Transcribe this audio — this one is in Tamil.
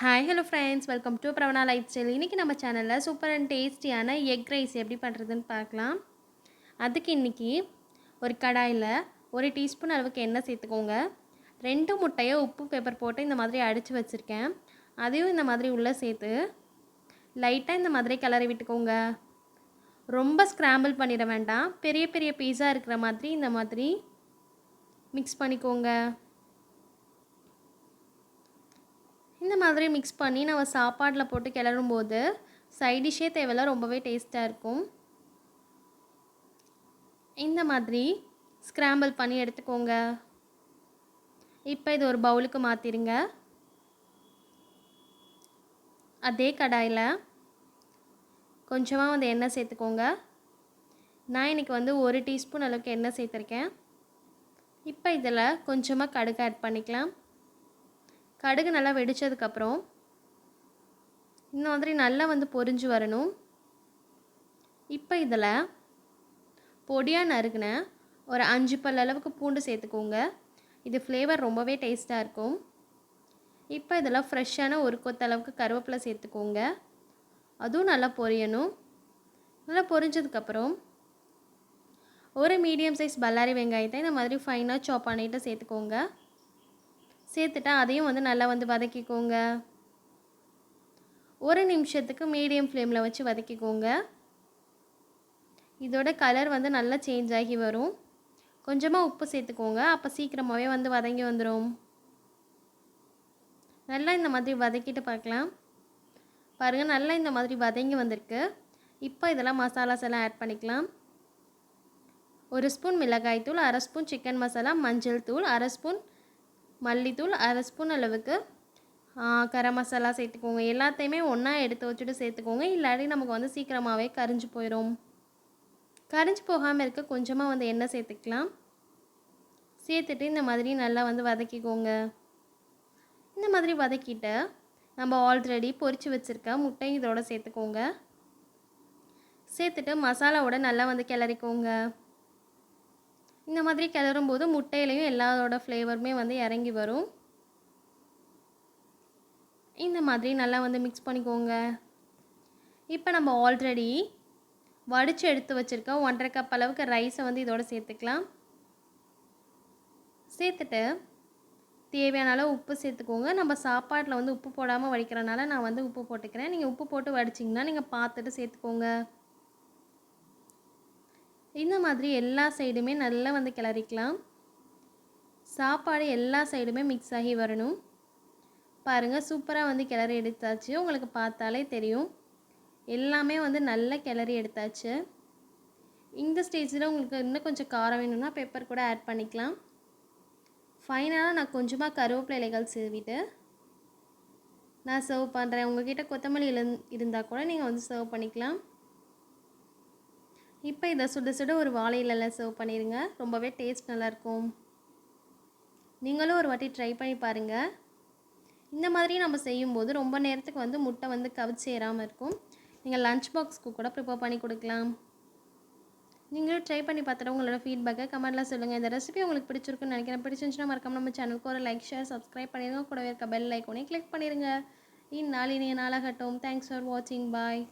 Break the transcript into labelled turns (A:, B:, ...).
A: Hi hello friends welcome to Pravana life style இன்றைக்கி நம்ம சேனலில் சூப்பர் அண்ட் டேஸ்டியான எக் ரைஸ் எப்படி பண்ணுறதுன்னு பார்க்கலாம். அதுக்கு இன்றைக்கி ஒரு கடாயில் ஒரு டீஸ்பூன் அளவுக்கு எண்ணெய் சேர்த்துக்கோங்க. ரெண்டு முட்டையை உப்பு பேப்பர் போட்டு இந்த மாதிரி அடித்து வச்சுருக்கேன். அதையும் இந்த மாதிரி உள்ளே சேர்த்து லைட்டாக இந்த மாதிரி கிளறி விட்டுக்கோங்க. ரொம்ப ஸ்க்ராம்பிள் பண்ணிட வேண்டாம். பெரிய பெரிய பீஸாக இருக்கிற மாதிரி இந்த மாதிரி மிக்ஸ் பண்ணிக்கோங்க. இந்த மாதிரி மிக்ஸ் பண்ணி நம்ம சாப்பாட்டில் போட்டு கிளறும் போது சைடிஷே தேவையில்ல ரொம்பவே டேஸ்ட்டாக இருக்கும். இந்த மாதிரி ஸ்க்ராம்பிள் பண்ணி எடுத்துக்கோங்க. இப்போ இது ஒரு பவுலுக்கு மாற்றிடுங்க அதே கடாயில் கொஞ்சமாக வந்து எண்ணெய் சேர்த்துக்கோங்க. நான் இன்றைக்கி வந்து ஒரு டீஸ்பூன் அளவுக்கு எண்ணெய் சேர்த்துருக்கேன். இப்போ இதில் கொஞ்சமாக கடுகு ஆட் பண்ணிக்கலாம். கடுகு நல்லா வெடித்ததுக்கப்புறம் இந்த மாதிரி நல்லா வந்து பொரிஞ்சு வரணும். இப்போ இதில் பொடியாக நறுக்கின ஒரு அஞ்சு பல் அளவுக்கு பூண்டு சேர்த்துக்கோங்க. இது ஃப்ளேவர் ரொம்பவே டேஸ்ட்டாக இருக்கும். இப்போ இதெல்லாம் ஃப்ரெஷ்ஷான ஒரு கொத்தளவுக்கு கருவேப்பிலை சேர்த்துக்கோங்க. அதுவும் நல்லா பொரியணும். நல்லா பொரிஞ்சதுக்கப்புறம் ஒரு மீடியம் சைஸ் பல்லாரி வெங்காயத்தை இந்த மாதிரி ஃபைனாக சாப் பண்ணிட்டு சேர்த்துக்கோங்க. சேர்த்துட்டா அதையும் வந்து நல்லா வந்து வதக்கிக்கோங்க. ஒரு நிமிஷத்துக்கு மீடியம் ஃப்ளேமில் வச்சு வதக்கிக்கோங்க. இதோட கலர் வந்து நல்லா சேஞ்ச் ஆகி வரும். கொஞ்சமாக உப்பு சேர்த்துக்கோங்க. அப்போ சீக்கிரமாகவே வந்து வதங்கி வந்துடும் நல்லா இந்த மாதிரி வதக்கிட்டு பார்க்கலாம். பாருங்கள் நல்லா இந்த மாதிரி வதங்கி வந்திருக்கு. இப்போ இதெல்லாம் மசாலாஸ் எல்லாம் ஆட் பண்ணிக்கலாம். ஒரு ஸ்பூன் மிளகாய் தூள் அரை ஸ்பூன் சிக்கன் மசாலா மஞ்சள் தூள் அரை ஸ்பூன் மல்லித்தூள் அரை ஸ்பூன் அளவுக்கு கரம் மசாலா சேர்த்துக்கோங்க. எல்லாத்தையுமே ஒன்றா எடுத்து வச்சுட்டு சேர்த்துக்கோங்க. இல்லாட்டி நமக்கு வந்து சீக்கிரமாகவே கரிஞ்சு போயிடும் கரிஞ்சு போகாமல் இருக்க கொஞ்சமாக வந்து எண்ணெய் சேர்த்துக்கலாம். சேர்த்துட்டு இந்த மாதிரி நல்லா வந்து வதக்கிக்கோங்க. இந்த மாதிரி வதக்கிட்டு நம்ம ஆல்ரெடி பொறிச்சு வச்சுருக்க முட்டை இதோட சேர்த்துக்கோங்க. சேர்த்துட்டு மசாலாவோட நல்லா வந்து கிளறிக்கோங்க. இந்த மாதிரி கிளறும் போது முட்டையிலையும் எல்லாரோட ஃப்ளேவருமே வந்து இறங்கி வரும். இந்த மாதிரி நல்லா வந்து மிக்ஸ் பண்ணிக்கோங்க. இப்போ நம்ம ஆல்ரெடி வடித்து எடுத்து வச்சுருக்க ஒன்றரை கப் அளவுக்கு ரைஸை வந்து இதோட சேர்த்துக்கலாம். சேர்த்துட்டு தேவையான அளவு உப்பு சேர்த்துக்கோங்க. நம்ம சாப்பாட்டில் வந்து உப்பு போடாமல் வடிக்கிறனால நான் வந்து உப்பு போட்டுக்கிறேன். நீங்கள் உப்பு போட்டு வடிச்சிங்கன்னா நீங்கள் பார்த்துட்டு சேர்த்துக்கோங்க. இந்த மாதிரி எல்லா சைடுமே நல்லா வந்து கிளறிக்கலாம். சாப்பாடு எல்லா சைடுமே மிக்ஸ் ஆகி வரணும். பாருங்கள் சூப்பராக வந்து கிளறி எடுத்தாச்சு. உங்களுக்கு பார்த்தாலே தெரியும். எல்லாமே வந்து நல்லா கிளறி எடுத்தாச்சு. இந்த ஸ்டேஜில் உங்களுக்கு இன்னும் கொஞ்சம் காரம் வேணும்னா பெப்பர் கூட ஆட் பண்ணிக்கலாம். ஃபைனலாக நான் கொஞ்சமாக கருவேப்பிலை இலைகள் சீவிட்டு நான் சர்வ் பண்ணுறேன் உங்கள்கிட்ட கொத்தமல்லி இருந்தால் கூட நீங்கள் வந்து சர்வ் பண்ணிக்கலாம். இப்போ இதை சுட சுட ஒரு வாழையிலலாம் சர்வ் பண்ணிடுங்க. ரொம்பவே டேஸ்ட் நல்லாயிருக்கும். நீங்களும் ஒரு வாட்டி ட்ரை பண்ணி பாருங்கள் இந்த மாதிரி நம்ம செய்யும்போது ரொம்ப நேரத்துக்கு வந்து முட்டை வந்து கவிச்சு ஏறாமல் இருக்கும். நீங்கள் லஞ்ச் பாக்ஸ்க்கு கூட ப்ரிப்பேர் பண்ணி கொடுக்கலாம். நீங்களும் ட்ரை பண்ணி பார்த்துட்டு உங்களோட ஃபீட்பேக்கை கமெண்ட்டில் சொல்லுங்கள் இந்த ரெசிபி உங்களுக்கு பிடிச்சிருக்குன்னு நினைக்கிறேன். பிடிச்சிருந்துச்சுன்னா மறக்காம நம்ம சேனலுக்கு ஒரு லைக் ஷேர் சப்ஸ்கிரைப் பண்ணிடுங்க. கூடவே இருக்க பெல் ஐக்கோனே கிளிக் பண்ணிடுங்க. இந்நாள் இனிய நாளாகட்டும். தேங்க்ஸ் ஃபார் வாட்சிங் பாய்